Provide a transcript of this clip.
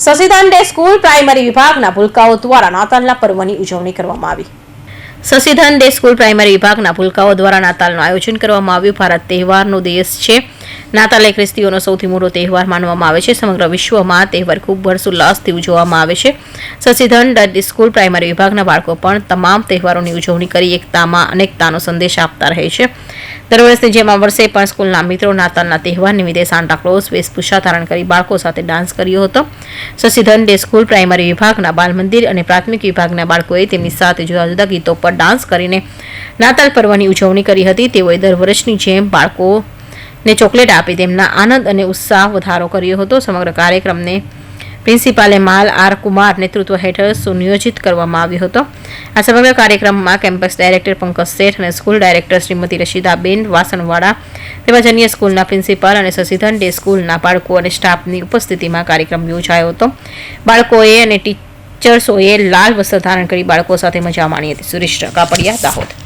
સસીદાન day school primary વિભાગના ભૂલકાઓ દ્વારા નાતાલના પર્વની ઉજવણી કરવામાં આવી. સસીધન ડે સ્કૂલ પ્રાઇમરી વિભાગના ભૂલકાઓ દ્વારા નાતાલનું આયોજન કરવામાં આવ્યું. ભારત તહેવારનો દેશ છે. નાતાલ એ ખ્રિસ્તીઓનો સૌથી મોટો તહેવાર માનવામાં આવે છે. સમગ્ર વિશ્વમાં તહેવાર ખૂબ હર્ષોલ્લાસથી ઉજવવામાં આવે છે. સસીધન ડે સ્કૂલ પ્રાઇમરી વિભાગના બાળકો પણ તમામ તહેવારોની ઉજવણી કરી એકતામાં અનેકતાનો સંદેશ આપતા રહે છે. દર વર્ષની જેમ આ વર્ષે પણ સ્કૂલના મિત્રો નાતાલના તહેવાર નિમિત્તે સાન્ટાક્લોઝ વેશભૂષા ધારણ કરી બાળકો સાથે ડાન્સ કર્યો હતો. શશીધન ડે સ્કૂલ પ્રાઇમરી વિભાગના બાલ મંદિર અને પ્રાથમિક વિભાગના બાળકોએ તેમની સાથે જુદા જુદા ગીતો પર ડાન્સ કરીને નાતાલ પર્વની ઉજવણી કરી હતી. તેઓએ દર વર્ષની જેમ બાળકોને ચોકલેટ આપી તેમના આનંદ અને ઉત્સાહ વધારો કર્યો હતો. સમગ્ર કાર્યક્રમને પ્રિન્સિપાલે માલ આર કુમાર નેતૃત્વ હેઠળ સુનિયોજિત કરવામાં આવ્યો હતો. આ સમગ્ર કાર્યક્રમમાં કેમ્પસ ડાયરેક્ટર પંકજ શેઠ અને સ્કૂલ ડાયરેક્ટર શ્રીમતી રશીદાબેન વાસણવાડા તેમજ અન્ય સ્કૂલના પ્રિન્સિપાલ અને શશીધન ડે સ્કૂલના બાળકો અને સ્ટાફની ઉપસ્થિતિમાં કાર્યક્રમ યોજાયો હતો. બાળકોએ અને ટીચર્સોએ લાલ વસ્ત્ર ધારણ કરી બાળકો સાથે મજા માણી હતી. સુરેશ કાપડિયા દાહોદ.